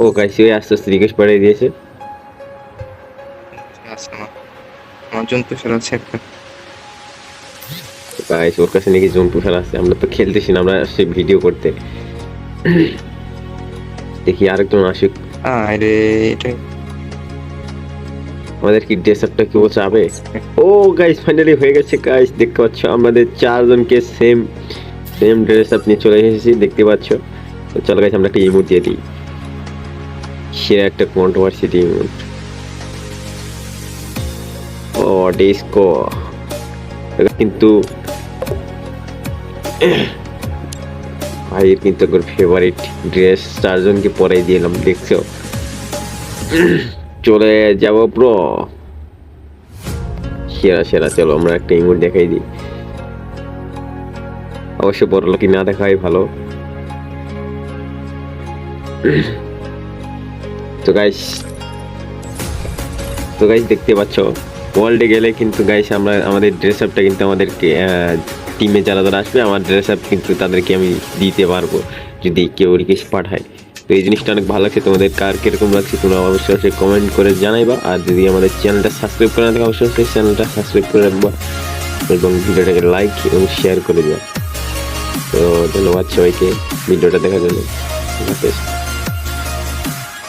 ও guys ওই আস্তে আস্তে রিকোয়েস্ট পাঠিয়ে দিয়েছে। আমার। আমার জন্তু সেরা আছে একটা। গাইস ওর কাছে নাকি জোন পুষার আছে। আমরা তো খেলতেছি না আমরা আসছি ভিডিও করতে। দেখি আরেকজন আসুক। আরে এটা আমাদের কি ড্রেস আপটা কি ও চাবে ও গাইস ফাইনালি হয়ে গেছে গাইস দেখতে পাচ্ছ? আমাদের চারজনকে সেম সেম ড্রেস আপ নিয়ে চলে এসেছি দেখতে পাচ্ছ? তো চলো গাইস আমরা একটা ইমোট দিয়ে দিই। সে একটা কন্ট্রোভার্সিটি ইমোট ও ডিসকো কিন্তু ভাইয়ের কিন্তু একবার ফেভারিট ড্রেস চারজনকে পরাই দিলাম, দেখছ? চলে যাব ব্রো সেরা সেরা, চলো, আমরা একটা ইমোট দেখাই দিই। অবশ্য বড় লোকই না দেখাই ভালো। তো গাইস তো গাইস দেখতে পাচ্ছ ওয়ার্ল্ডে গেলে কিন্তু গাইস আমরা, আমাদের ড্রেস আপটা কিন্তু আমাদেরকে টিমে যারা যারা আসবে, আমার ড্রেস আপ কিন্তু তাদেরকে আমি দিতে পারব, যদি কেউ রিকোয়েস্ট পাঠায়। তো এই জিনিসটা অনেক ভালো লাগছে, তোমাদের কার কীরকম লাগছে তোমরা অবশ্যই অবশ্যই কমেন্ট করে জানাইবা, আর যদি আমাদের চ্যানেলটা সাবস্ক্রাইব করে না থাকে, অবশ্যই অবশ্যই চ্যানেলটা সাবস্ক্রাইব করে রাখবা, এবং ভিডিওটাকে লাইক এবং শেয়ার করে দেওয়া তো ধন্যবাদ সবাইকে, ভিডিওটা দেখার জন্য।